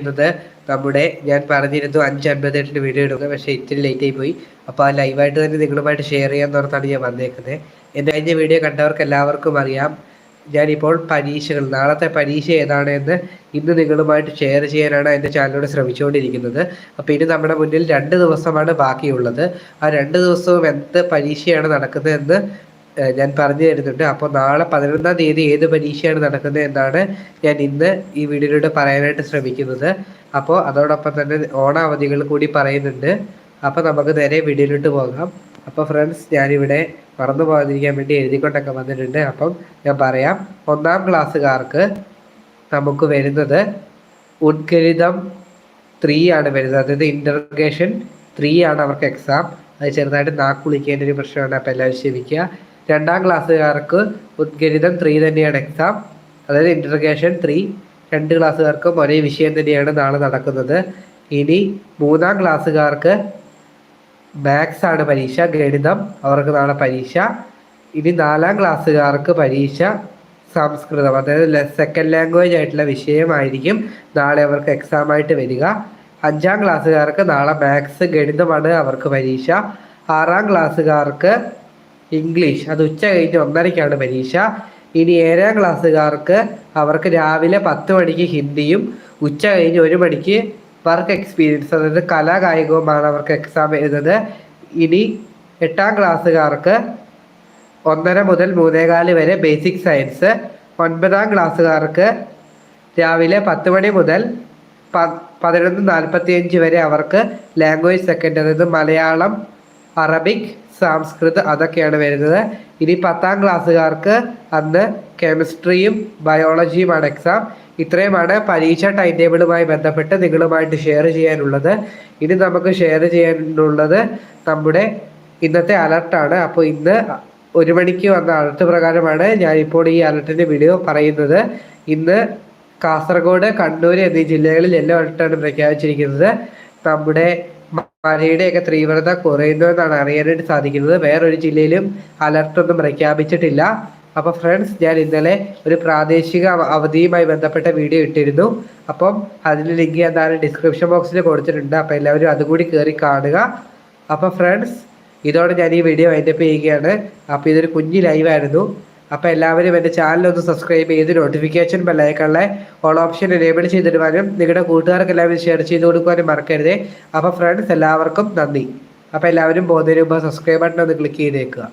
ചെയ്യുന്നത്. നമ്മുടെ ഞാൻ പറഞ്ഞിരുന്നു അഞ്ച് അൻപത്തെട്ടിന് വീഡിയോ ഇടുക പക്ഷേ ഇത്തിരി ലേറ്റ് ആയി പോയി. അപ്പോൾ ആ ലൈവായിട്ട് തന്നെ നിങ്ങളുമായിട്ട് ഷെയർ ചെയ്യാൻ ഓർത്താണ് ഞാൻ വന്നേക്കുന്നത്. എന്റെ കഴിഞ്ഞ വീഡിയോ കണ്ടവർക്ക് എല്ലാവർക്കും അറിയാം. ഞാനിപ്പോൾ പരീക്ഷകൾ നാളത്തെ പരീക്ഷ ഏതാണ് എന്ന് ഇന്ന് നിങ്ങളുമായിട്ട് ഷെയർ ചെയ്യാനാണ് എന്റെ ചാനലിലൂടെ ശ്രമിച്ചുകൊണ്ടിരിക്കുന്നത്. അപ്പോൾ ഇനി നമ്മുടെ മുന്നിൽ രണ്ട് ദിവസമാണ് ബാക്കിയുള്ളത്. ആ രണ്ട് ദിവസവും എന്ത് പരീക്ഷയാണ് നടക്കുന്നതെന്ന് ഏഹ് ഞാൻ പറഞ്ഞു തരുന്നുണ്ട്. അപ്പോൾ നാളെ പതിനൊന്നാം തീയതി ഏത് പരീക്ഷയാണ് നടക്കുന്നത് എന്നാണ് ഞാൻ ഇന്ന് ഈ വീഡിയോയിലൂടെ പറയാനായിട്ട് ശ്രമിക്കുന്നത്. അപ്പോൾ അതോടൊപ്പം തന്നെ ഓണാവധികൾ കൂടി പറയുന്നുണ്ട്. അപ്പോൾ നമുക്ക് നേരെ വീഡിയോയിലോട്ട് പോകാം. അപ്പോൾ ഫ്രണ്ട്സ് ഞാനിവിടെ മറന്നു പോകാതിരിക്കാൻ വേണ്ടി എഴുതിക്കൊണ്ടൊക്കെ വന്നിട്ടുണ്ട്. അപ്പം ഞാൻ പറയാം. ഒന്നാം ക്ലാസ്സുകാർക്ക് നമുക്ക് വരുന്നത് ഉദ്ഗണിതം ത്രീ ആണ് വരുന്നത്. അതായത് ഇന്റർഗേഷൻ ത്രീ ആണ് അവർക്ക് എക്സാം അത് ചെറുതായിട്ട് നാക്കുളിക്കേണ്ട ഒരു പ്രശ്നമാണ്. അപ്പോൾ എല്ലാവരും ക്ഷമിക്കുക. രണ്ടാം ക്ലാസ്സുകാർക്ക് ഉദ്ഗണിതം ത്രീ തന്നെയാണ് എക്സാം അതായത് ഇന്റർഗേഷൻ ത്രീ രണ്ട് ക്ലാസ്സുകാർക്കും ഒരേ വിഷയം തന്നെയാണ് നാളെ നടക്കുന്നത്. ഇനി മൂന്നാം ക്ലാസ്സുകാർക്ക് മാത്സ് ആണ് പരീക്ഷ ഗണിതം അവർക്ക് നാളെ പരീക്ഷ. ഇനി നാലാം ക്ലാസ്സുകാർക്ക് പരീക്ഷ സംസ്കൃതം. അതായത് സെക്കൻഡ് ലാംഗ്വേജ് ആയിട്ടുള്ള വിഷയമായിരിക്കും നാളെ അവർക്ക് എക്സാം ആയിട്ട് വരിക. അഞ്ചാം ക്ലാസ്സുകാർക്ക് നാളെ മാത്സ് ഗണിതമാണ് അവർക്ക് പരീക്ഷ. ആറാം ക്ലാസ്സുകാർക്ക് ഇംഗ്ലീഷ് അത് ഉച്ച കഴിഞ്ഞ് ഒന്നരയ്ക്കാണ് പരീക്ഷ. ഇനി ഏഴാം ക്ലാസ്സുകാർക്ക് അവർക്ക് രാവിലെ പത്ത് മണിക്ക് ഹിന്ദിയും ഉച്ച കഴിഞ്ഞ് ഒരു മണിക്ക് വർക്ക് എക്സ്പീരിയൻസ് അതായത് കലാകായികവുമാണ് അവർക്ക് എക്സാം എഴുതുന്നത്. ഇനി എട്ടാം ക്ലാസ്സുകാർക്ക് ഒന്നര മുതൽ മൂന്നേകാൽ വരെ ബേസിക് സയൻസ് ഒൻപതാം ക്ലാസ്സുകാർക്ക് രാവിലെ പത്ത് മണി മുതൽ പ പതിനൊന്ന് നാൽപ്പത്തിയഞ്ച് വരെ അവർക്ക് ലാംഗ്വേജ് സെക്കൻഡ് അതായത് മലയാളം അറബിക് സംസ്കൃത് അതൊക്കെയാണ് വരുന്നത്. ഇനി പത്താം ക്ലാസ്സുകാർക്ക് അന്ന് കെമിസ്ട്രിയും ബയോളജിയുമാണ് എക്സാം. ഇത്രയുമാണ് പരീക്ഷ ടൈം ടേബിളുമായി ബന്ധപ്പെട്ട് നിങ്ങളുമായിട്ട് ഷെയർ ചെയ്യാനുള്ളത്. ഇനി നമുക്ക് ഷെയർ ചെയ്യാനുള്ളത് നമ്മുടെ ഇന്നത്തെ അലർട്ടാണ് അപ്പോൾ ഇന്ന് ഒരു മണിക്ക് വന്ന അലർട്ട് പ്രകാരമാണ് ഞാനിപ്പോൾ ഈ അലർട്ടിന്റെ വീഡിയോ പറയുന്നത്. ഇന്ന് കാസർഗോഡ് കണ്ണൂർ എന്നീ ജില്ലകളിൽ യെല്ലോ അലർട്ടാണ് പ്രഖ്യാപിച്ചിരിക്കുന്നത്. നമ്മുടെ മഴയുടെയൊക്കെ തീവ്രത കുറയുന്നു എന്നാണ് അറിയാനായിട്ട് സാധിക്കുന്നത് വേറൊരു ജില്ലയിലും അലർട്ട് ഒന്നും പ്രഖ്യാപിച്ചിട്ടില്ല അപ്പോൾ ഫ്രണ്ട്സ് ഞാൻ ഇന്നലെ ഒരു പ്രാദേശിക അവധിയുമായി ബന്ധപ്പെട്ട വീഡിയോ ഇട്ടിരുന്നു അപ്പം അതിന്റെ ലിങ്ക് ഞാൻ ഡിസ്ക്രിപ്ഷൻ ബോക്സിൽ കൊടുത്തിട്ടുണ്ട് അപ്പോൾ എല്ലാവരും അതുകൂടി കയറി കാണുക അപ്പോൾ ഫ്രണ്ട്സ് ഇതോടെ ഞാൻ ഈ വീഡിയോ വൈൻഡപ്പ് ചെയ്യുകയാണ് അപ്പോൾ ഇതൊരു കുഞ്ഞു ലൈവായിരുന്നു അപ്പോൾ എല്ലാവരും എന്റെ ചാനൽ ഒന്ന് സബ്സ്ക്രൈബ് ചെയ്ത് നോട്ടിഫിക്കേഷൻ ബെല്ലൈക്കണിലെ ഓൾ ഓപ്ഷൻ എനേബിൾ ചെയ്തിടുവാനും നിങ്ങളുടെ കൂട്ടുകാർക്ക് എല്ലാവരും ഷെയർ ചെയ്ത് കൊടുക്കുവാനും മറക്കരുത്. അപ്പോൾ ഫ്രണ്ട്സ് എല്ലാവർക്കും നന്ദി. അപ്പോൾ എല്ലാവരും പോകുന്നതിന് സബ്സ്ക്രൈബ് ബട്ടൺ ഒന്ന് ക്ലിക്ക് ചെയ്തേക്കുക.